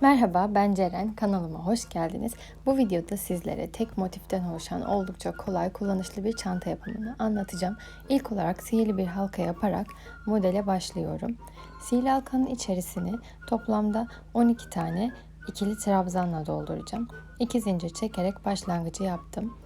Merhaba ben Ceren, kanalıma hoş geldiniz. Bu videoda sizlere tek motiften oluşan oldukça kolay kullanışlı bir çanta yapımını anlatacağım. İlk olarak sihirli bir halka yaparak modele başlıyorum. Sihirli halkanın içerisini toplamda 12 tane ikili trabzanla dolduracağım. İki zincir çekerek başlangıcı yaptım.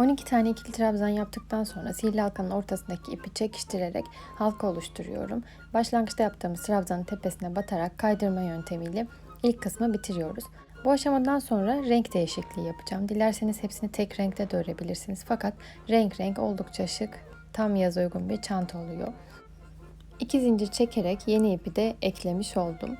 12 tane ikili trabzan yaptıktan sonra sihirli halkanın ortasındaki ipi çekiştirerek halka oluşturuyorum. Başlangıçta yaptığımız trabzanın tepesine batarak kaydırma yöntemiyle ilk kısmı bitiriyoruz. Bu aşamadan sonra renk değişikliği yapacağım. Dilerseniz hepsini tek renkte de örebilirsiniz. Fakat renk renk oldukça şık, tam yaz uygun bir çanta oluyor. İki zincir çekerek yeni ipi de eklemiş oldum.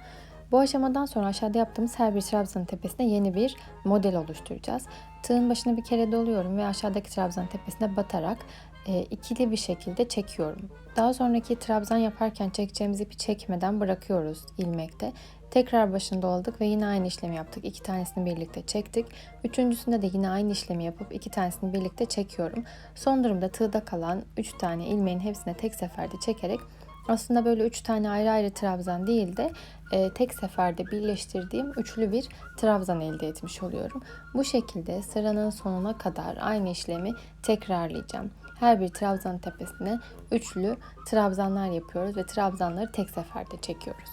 Bu aşamadan sonra aşağıda yaptığımız her bir trabzanın tepesine yeni bir model oluşturacağız. Tığın başına bir kere doluyorum ve aşağıdaki trabzan tepesine batarak e, ikili bir şekilde çekiyorum. Daha sonraki trabzan yaparken çekeceğimiz ipi çekmeden bırakıyoruz ilmekte. Tekrar başında olduk ve yine aynı işlemi yaptık. İki tanesini birlikte çektik. Üçüncüsünde de yine aynı işlemi yapıp iki tanesini birlikte çekiyorum. Son durumda tığda kalan üç tane ilmeğin hepsine tek seferde çekerek aslında böyle üç tane ayrı ayrı trabzan değil de e, tek seferde birleştirdiğim üçlü bir trabzan elde etmiş oluyorum. Bu şekilde sıranın sonuna kadar aynı işlemi tekrarlayacağım. Her bir trabzan tepesine üçlü trabzanlar yapıyoruz ve trabzanları tek seferde çekiyoruz.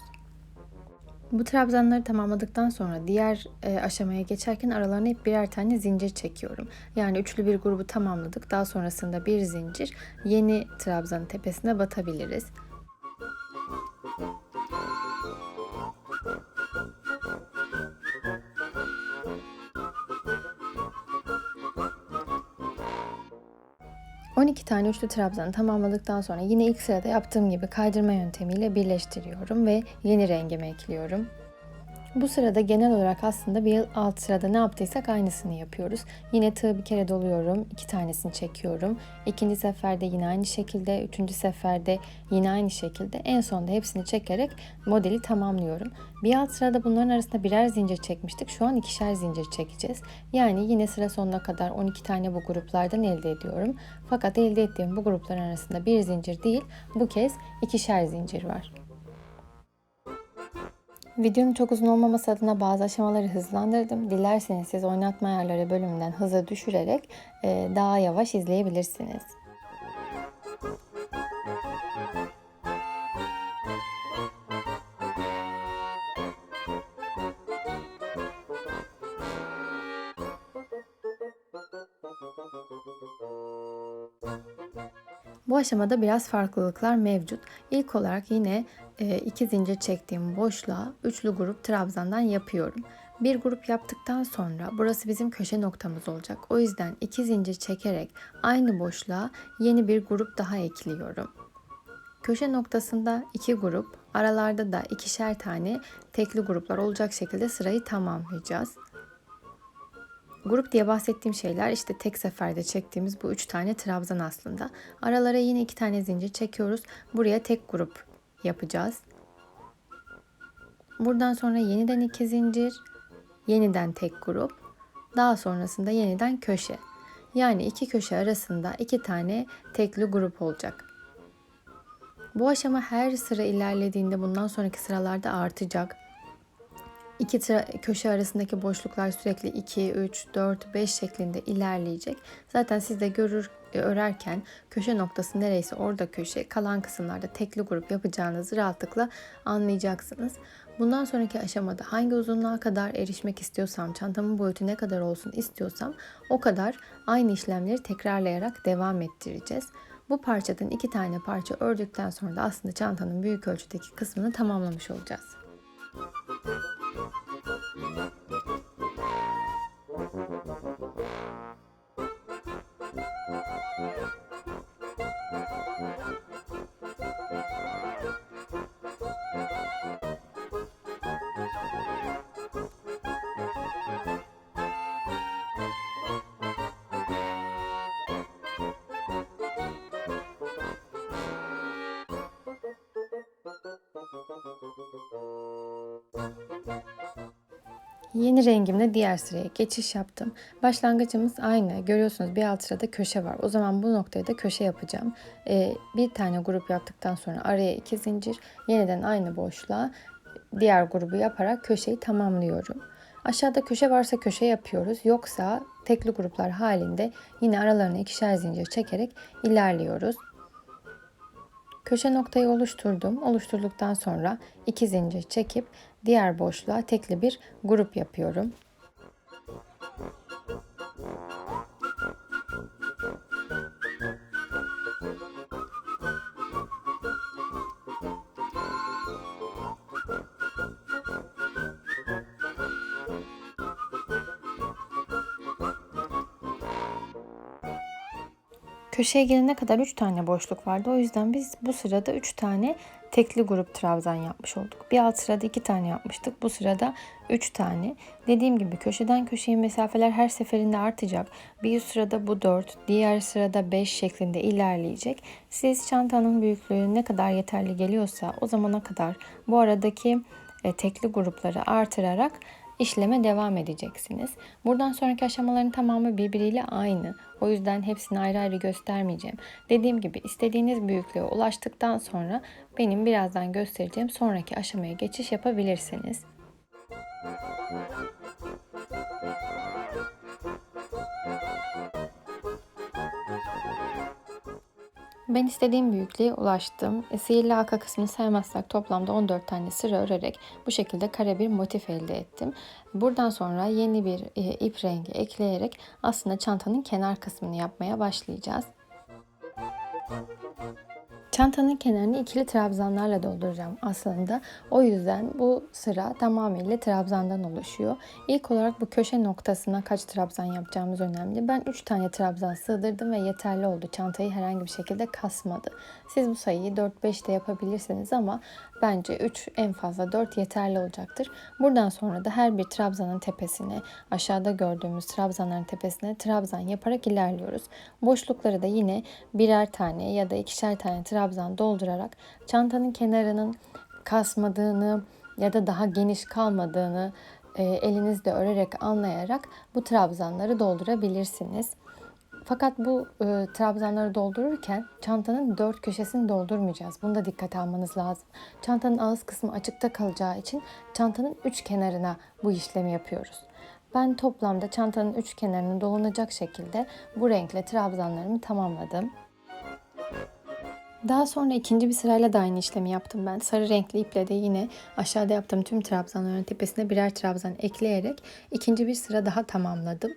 Bu trabzanları tamamladıktan sonra diğer e, aşamaya geçerken aralarına hep birer tane zincir çekiyorum. Yani üçlü bir grubu tamamladık. Daha sonrasında bir zincir yeni trabzanın tepesine batabiliriz. 12 tane üçlü trabzanı tamamladıktan sonra yine ilk sırada yaptığım gibi kaydırma yöntemiyle birleştiriyorum ve yeni rengimi ekliyorum. Bu sırada genel olarak aslında bir alt sırada ne yaptıysak aynısını yapıyoruz. Yine tığı bir kere doluyorum. iki tanesini çekiyorum. İkinci seferde yine aynı şekilde. Üçüncü seferde yine aynı şekilde. En sonunda hepsini çekerek modeli tamamlıyorum. Bir alt sırada bunların arasında birer zincir çekmiştik. Şu an ikişer zincir çekeceğiz. Yani yine sıra sonuna kadar 12 tane bu gruplardan elde ediyorum. Fakat elde ettiğim bu grupların arasında bir zincir değil, bu kez ikişer zincir var. Videonun çok uzun olmaması adına bazı aşamaları hızlandırdım. Dilerseniz siz oynatma ayarları bölümünden hızı düşürerek daha yavaş izleyebilirsiniz. Bu aşamada biraz farklılıklar mevcut. İlk olarak yine e, iki zincir çektiğim boşluğa üçlü grup trabzandan yapıyorum. Bir grup yaptıktan sonra burası bizim köşe noktamız olacak. O yüzden iki zincir çekerek aynı boşluğa yeni bir grup daha ekliyorum. Köşe noktasında iki grup, aralarda da ikişer tane tekli gruplar olacak şekilde sırayı tamamlayacağız. Grup diye bahsettiğim şeyler işte tek seferde çektiğimiz bu üç tane trabzan aslında. Aralara yine iki tane zincir çekiyoruz. Buraya tek grup yapacağız. Buradan sonra yeniden iki zincir, yeniden tek grup, daha sonrasında yeniden köşe. Yani iki köşe arasında iki tane tekli grup olacak. Bu aşama her sıra ilerlediğinde bundan sonraki sıralarda artacak. İki köşe arasındaki boşluklar sürekli 2, 3, 4, 5 şeklinde ilerleyecek. Zaten siz de görür e, örerken köşe noktası nereyse orada köşe, kalan kısımlarda tekli grup yapacağınızı rahatlıkla anlayacaksınız. Bundan sonraki aşamada hangi uzunluğa kadar erişmek istiyorsam, çantamın boyutu ne kadar olsun istiyorsam o kadar aynı işlemleri tekrarlayarak devam ettireceğiz. Bu parçadan iki tane parça ördükten sonra da aslında çantanın büyük ölçüdeki kısmını tamamlamış olacağız. Thank you. Yeni rengimle diğer sıraya geçiş yaptım. Başlangıcımız aynı. Görüyorsunuz bir alt sırada köşe var. O zaman bu noktaya da köşe yapacağım. Ee, bir tane grup yaptıktan sonra araya iki zincir. Yeniden aynı boşluğa diğer grubu yaparak köşeyi tamamlıyorum. Aşağıda köşe varsa köşe yapıyoruz. Yoksa tekli gruplar halinde yine aralarına ikişer zincir çekerek ilerliyoruz. Köşe noktayı oluşturdum. Oluşturduktan sonra iki zincir çekip diğer boşluğa tekli bir grup yapıyorum. Köşeye gelene kadar 3 tane boşluk vardı. O yüzden biz bu sırada 3 tane tekli grup trabzan yapmış olduk. Bir alt sırada 2 tane yapmıştık. Bu sırada 3 tane. Dediğim gibi köşeden köşeye mesafeler her seferinde artacak. Bir üst sırada bu 4, diğer sırada 5 şeklinde ilerleyecek. Siz çantanın büyüklüğü ne kadar yeterli geliyorsa o zamana kadar bu aradaki e, tekli grupları artırarak işleme devam edeceksiniz. Buradan sonraki aşamaların tamamı birbiriyle aynı. O yüzden hepsini ayrı ayrı göstermeyeceğim. Dediğim gibi istediğiniz büyüklüğe ulaştıktan sonra benim birazdan göstereceğim sonraki aşamaya geçiş yapabilirsiniz. Ben istediğim büyüklüğe ulaştım. E, sihirli halka kısmını saymazsak toplamda 14 tane sıra örerek bu şekilde kare bir motif elde ettim. Buradan sonra yeni bir e, ip rengi ekleyerek aslında çantanın kenar kısmını yapmaya başlayacağız. Çantanın kenarını ikili trabzanlarla dolduracağım aslında. O yüzden bu sıra tamamıyla trabzandan oluşuyor. İlk olarak bu köşe noktasına kaç trabzan yapacağımız önemli. Ben 3 tane trabzan sığdırdım ve yeterli oldu. Çantayı herhangi bir şekilde kasmadı. Siz bu sayıyı 4-5 de yapabilirsiniz ama bence 3 en fazla 4 yeterli olacaktır. Buradan sonra da her bir trabzanın tepesine aşağıda gördüğümüz trabzanların tepesine trabzan yaparak ilerliyoruz. Boşlukları da yine birer tane ya da ikişer tane trabzan doldurarak çantanın kenarının kasmadığını ya da daha geniş kalmadığını e, elinizde örerek anlayarak bu trabzanları doldurabilirsiniz. Fakat bu e, trabzanları doldururken çantanın dört köşesini doldurmayacağız. Bunu da dikkate almanız lazım. Çantanın ağız kısmı açıkta kalacağı için çantanın üç kenarına bu işlemi yapıyoruz. Ben toplamda çantanın üç kenarını dolanacak şekilde bu renkle trabzanlarımı tamamladım. Daha sonra ikinci bir sırayla da aynı işlemi yaptım ben. Sarı renkli iple de yine aşağıda yaptığım tüm trabzanların tepesine birer trabzan ekleyerek ikinci bir sıra daha tamamladım.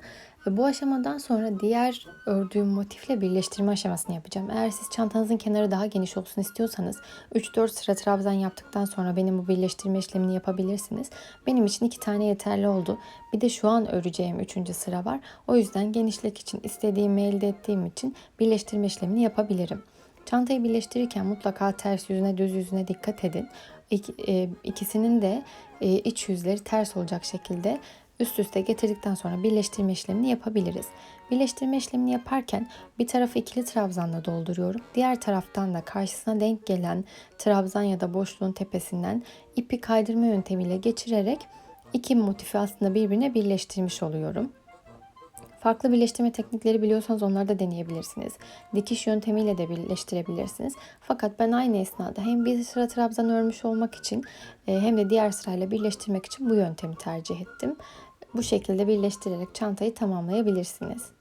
Ve bu aşamadan sonra diğer ördüğüm motifle birleştirme aşamasını yapacağım. Eğer siz çantanızın kenarı daha geniş olsun istiyorsanız 3-4 sıra trabzan yaptıktan sonra benim bu birleştirme işlemini yapabilirsiniz. Benim için iki tane yeterli oldu. Bir de şu an öreceğim 3. sıra var. O yüzden genişlik için istediğimi elde ettiğim için birleştirme işlemini yapabilirim. Çantayı birleştirirken mutlaka ters yüzüne düz yüzüne dikkat edin. E, ikisinin de e, iç yüzleri ters olacak şekilde üst üste getirdikten sonra birleştirme işlemini yapabiliriz. Birleştirme işlemini yaparken bir tarafı ikili trabzanla dolduruyorum. Diğer taraftan da karşısına denk gelen trabzan ya da boşluğun tepesinden ipi kaydırma yöntemiyle geçirerek iki motifi aslında birbirine birleştirmiş oluyorum. Farklı birleştirme teknikleri biliyorsanız onları da deneyebilirsiniz. Dikiş yöntemiyle de birleştirebilirsiniz. Fakat ben aynı esnada hem bir sıra trabzan örmüş olmak için e, hem de diğer sırayla birleştirmek için bu yöntemi tercih ettim. Bu şekilde birleştirerek çantayı tamamlayabilirsiniz.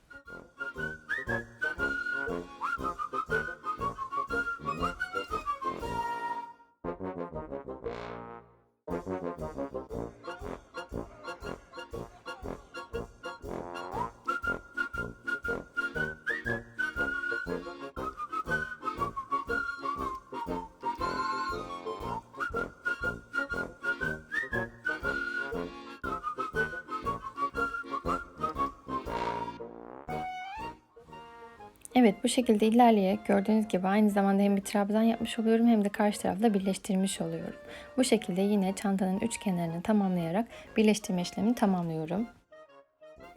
Evet bu şekilde ilerleyerek gördüğünüz gibi aynı zamanda hem bir trabzan yapmış oluyorum hem de karşı tarafla birleştirmiş oluyorum. Bu şekilde yine çantanın üç kenarını tamamlayarak birleştirme işlemini tamamlıyorum.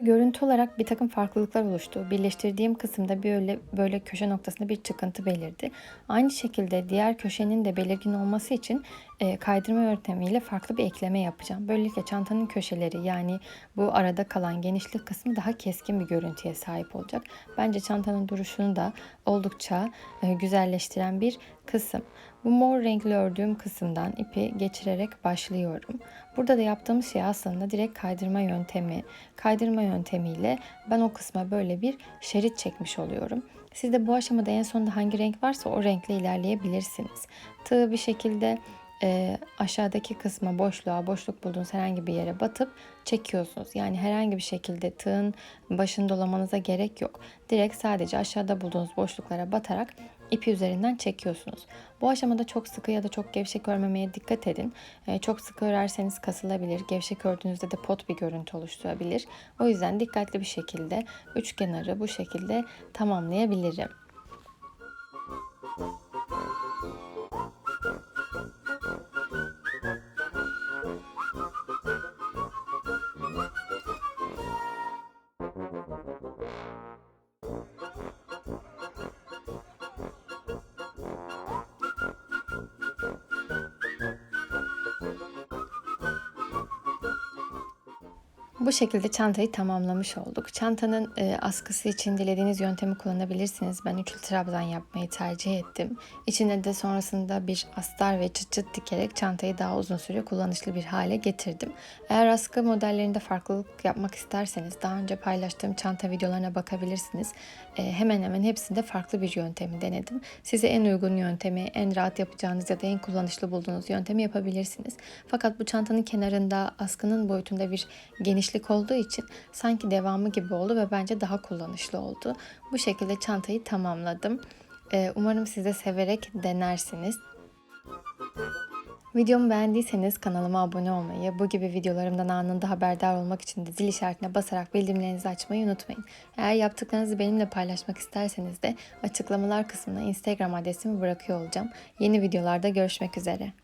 Görüntü olarak bir takım farklılıklar oluştu. Birleştirdiğim kısımda böyle böyle köşe noktasında bir çıkıntı belirdi. Aynı şekilde diğer köşenin de belirgin olması için e, kaydırma yöntemiyle farklı bir ekleme yapacağım. Böylelikle çantanın köşeleri yani bu arada kalan genişlik kısmı daha keskin bir görüntüye sahip olacak. Bence çantanın duruşunu da oldukça e, güzelleştiren bir kısım. Bu mor renkli ördüğüm kısımdan ipi geçirerek başlıyorum. Burada da yaptığımız şey aslında direkt kaydırma yöntemi. Kaydırma yöntemiyle ben o kısma böyle bir şerit çekmiş oluyorum. Siz de bu aşamada en sonunda hangi renk varsa o renkle ilerleyebilirsiniz. Tığı bir şekilde e, aşağıdaki kısma boşluğa, boşluk bulduğunuz herhangi bir yere batıp çekiyorsunuz. Yani herhangi bir şekilde tığın başını dolamanıza gerek yok. Direkt sadece aşağıda bulduğunuz boşluklara batarak ipi üzerinden çekiyorsunuz. Bu aşamada çok sıkı ya da çok gevşek örmemeye dikkat edin. E, çok sıkı örerseniz kasılabilir. Gevşek ördüğünüzde de pot bir görüntü oluşturabilir. O yüzden dikkatli bir şekilde üç kenarı bu şekilde tamamlayabilirim. Bu şekilde çantayı tamamlamış olduk. Çantanın e, askısı için dilediğiniz yöntemi kullanabilirsiniz. Ben üçlü trabzan yapmayı tercih ettim. İçine de sonrasında bir astar ve çıt çıt dikerek çantayı daha uzun süre kullanışlı bir hale getirdim. Eğer askı modellerinde farklılık yapmak isterseniz daha önce paylaştığım çanta videolarına bakabilirsiniz. E, hemen hemen hepsinde farklı bir yöntemi denedim. Size en uygun yöntemi, en rahat yapacağınız ya da en kullanışlı bulduğunuz yöntemi yapabilirsiniz. Fakat bu çantanın kenarında askının boyutunda bir genişlik olduğu için sanki devamı gibi oldu ve bence daha kullanışlı oldu. Bu şekilde çantayı tamamladım. Ee, umarım siz de severek denersiniz. Videomu beğendiyseniz kanalıma abone olmayı, bu gibi videolarımdan anında haberdar olmak için de zil işaretine basarak bildirimlerinizi açmayı unutmayın. Eğer yaptıklarınızı benimle paylaşmak isterseniz de açıklamalar kısmına Instagram adresimi bırakıyor olacağım. Yeni videolarda görüşmek üzere.